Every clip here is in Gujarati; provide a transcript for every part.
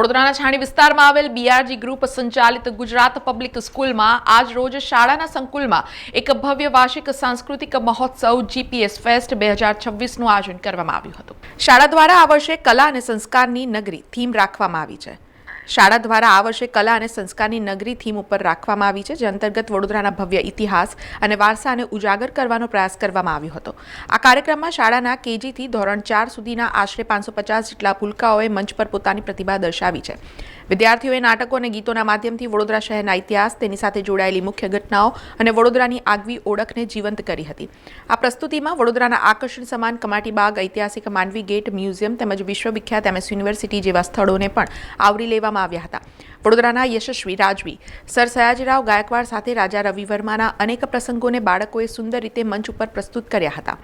વડોદરાના છાણી વિસ્તારમાં આવેલ બીઆરજી ગ્રુપ સંચાલિત ગુજરાત પબ્લિક સ્કૂલમાં આજ રોજ શાળાના સંકુલમાં એક ભવ્ય વાર્ષિક સાંસ્કૃતિક મહોત્સવ જીપીએસ ફેસ્ટ બે હજાર છવ્વીસનું આયોજન કરવામાં આવ્યું હતું. શાળા દ્વારા આ વર્ષે કલા અને સંસ્કારની નગરી થીમ રાખવામાં આવી છે. શાળા દ્વારા આ વર્ષે કલા અને સંસ્કારની નગરી થીમ ઉપર રાખવામાં આવી છે, જે અંતર્ગત વડોદરાના ભવ્ય ઇતિહાસ અને વારસાને ઉજાગર કરવાનો પ્રયાસ કરવામાં આવ્યો હતો. આ કાર્યક્રમમાં શાળાના કેજીથી ધોરણ ચાર સુધીના આશરે પાંચસો પચાસ જેટલા ભૂલકાઓએ મંચ પર પોતાની પ્રતિભા દર્શાવી છે. વિદ્યાર્થીઓએ નાટકો અને ગીતોના માધ્યમથી વડોદરા શહેરના ઇતિહાસ, તેની સાથે જોડાયેલી મુખ્ય ઘટનાઓ અને વડોદરાની આગવી ઓળખને જીવંત કરી હતી. આ પ્રસ્તુતિમાં વડોદરાના આકર્ષણ સમાન કમાટી બાગ, ઐતિહાસિક માંડવી ગેટ મ્યુઝિયમ તેમજ વિશ્વવિખ્યાત એમએસ યુનિવર્સિટી જેવા સ્થળોને પણ આવરી લેવામાં આવ્યા હતા. વડોદરાના યશસ્વી રાજવી, સર સયાજીરાવ ગાયકવાડ સાથે રાજા રવિ વર્માના અનેક પ્રસંગોને બાળકોએ સુંદર રીતે મંચ ઉપર પ્રસ્તુત કર્યા હતા.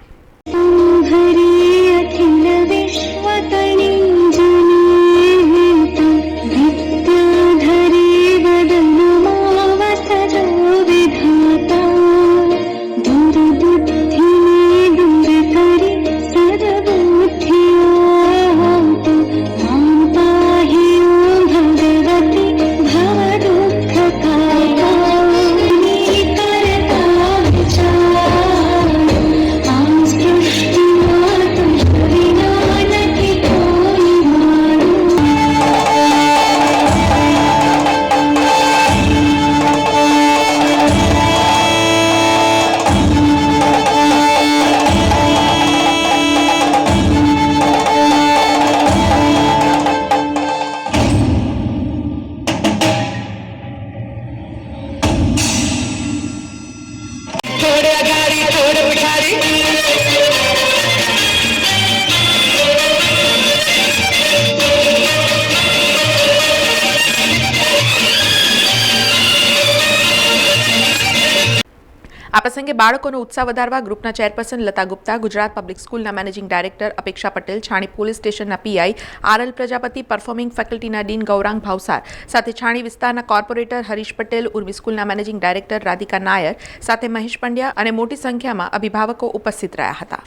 આ પ્રસંગે બાળકોનો ઉત્સાહ વધારવા ગ્રુપના ચેરપર્સન લતા ગુપ્તા, ગુજરાત પબ્લિક સ્કૂલના managing director Apeksha Patel, Chhani police સ્ટેશનના પીઆઈ, આરએલ પ્રજાપતિ, પરફોર્મિંગ ફેકલ્ટીના ડીન ગૌરાંગ ભાવસાર, સાથે છાણી વિસ્તારના કોર્પોરેટર હરીશ પટેલ, ઉર્મી સ્કૂલના મેનેજિંગ ડાયરેક્ટર રાધિકા નાયર, સાથે મહેશ પંડ્યા અને મોટી સંખ્યામાં અભિભાવકો ઉપસ્થિત રહ્યા હતા.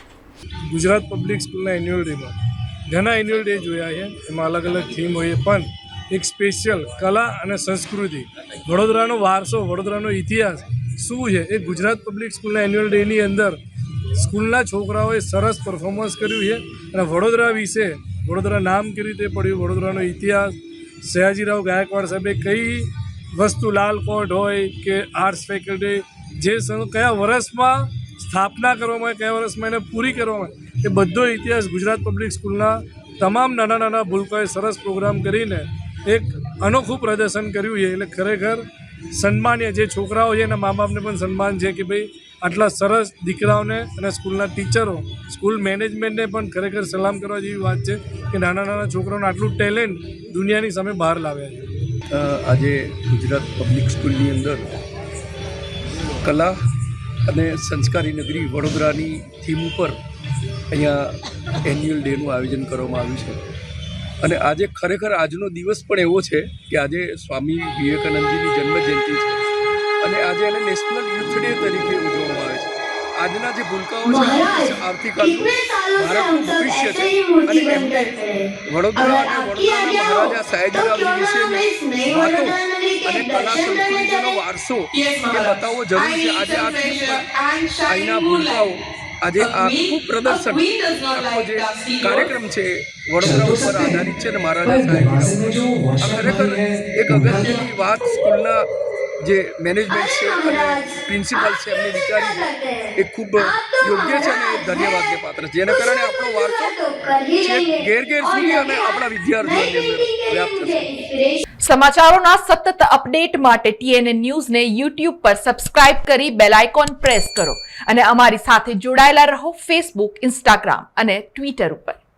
ગુજરાત પબ્લિક સ્કૂલના એન્યુઅલ ડેમાં ઘણા એન્યુઅલ ડે જોયા છે. એમાં અલગ અલગ થીમ હોય પણ એક સ્પેશિયલ કલા અને સંસ્કૃતિ. વડોદરાનો વારસો, વડોદરાનો ઇતિહાસ શું છે? એ ગુજરાત પબ્લિક સ્કૂલના એન્યુઅલ ડેની અંદર સ્કૂલના છોકરાઓએ સરસ પરફોર્મન્સ કર્યું છે. અને વડોદરા વિશે, વડોદરા નામ કેવી રીતે પડ્યું, વડોદરાનો ઇતિહાસ, સયાજીરાવ ગાયકવાડ સાહેબે કઈ વસ્તુ લાલ કોટ હોય કે આર્ટ્સ ફેકલ્ટી જે કયા વર્ષમાં સ્થાપના કરવામાં, કયા વર્ષમાં એને પૂરી કરવામાં, એ બધો ઇતિહાસ ગુજરાત પબ્લિક સ્કૂલના તમામ નાના નાના ભૂલકોએ સરસ પ્રોગ્રામ કરીને એક અનોખું પ્રદર્શન કર્યું છે. એટલે ખરેખર સન્માનીય જે છોકરાઓ છે એના મા બાપને પણ સન્માન છે કે ભાઈ, આટલા સરસ દીકરાઓને અને સ્કૂલના ટીચરો, સ્કૂલ મેનેજમેન્ટને પણ ખરેખર સલામ કરવા જેવી વાત છે કે નાના નાના છોકરાઓને આટલું ટેલેન્ટ દુનિયાની સામે બહાર લાવ્યા છે. આજે ગુજરાત પબ્લિક સ્કૂલની અંદર કલા અને સંસ્કારી નગરી વડોદરાની થીમ ઉપર અહીંયા એન્યુઅલ ડેનું આયોજન કરવામાં આવ્યું છે. અને આજે ખરેખર આજનો દિવસ પણ એવો છે કે આજે સ્વામી વિવેકાનંદજીની જન્મ જયંતિ છે. અને આજે એને નેશનલ યુથ ડે તરીકે ઉજવવામાં આવે છે. આજના જે ભૂલકાઓ છે આવતીકાલનું ભારતનું ભવિષ્ય છે. અને એમને વડોદરા અને વડોદરાના મહારાજા સયાજીરાવજી વિશેની વાતો અને કલા સંસ્કૃતિનો વારસો એ બતાવવો જરૂરી છે. આજે આ અહીંના ભૂલકાઓ આજે આખું પ્રદર્શન આખો જે કાર્યક્રમ છે વડોદરા ઉપર આધારિત છે અને મહારાજા સાહેબ. આ ખરેખર એક અગત્યની વાત સ્કૂલના જે મેનેજમેન્ટ છે પ્રિન્સિપાલ છે, એમની વિચારી એ ખૂબ યોગ્ય છે અને એ ધન્યવાદને પાત્ર છે. જેના કારણે આપણો વારસો ઘેર ઘેર સુધી અને આપણા વિદ્યાર્થીઓની અંદર વ્યાપ્ત થશે સમાચારોના સતત અપડેટ માટે ટીએનએ ન્યૂઝને યુટ્યુબ પર સબસ્ક્રાઇબ કરી બેલ આઇકોન પ્રેસ કરો અને અમારી સાથે જોડાયેલા રહો ફેસબુક ઇન્સ્ટાગ્રામ અને ટ્વિટર ઉપર.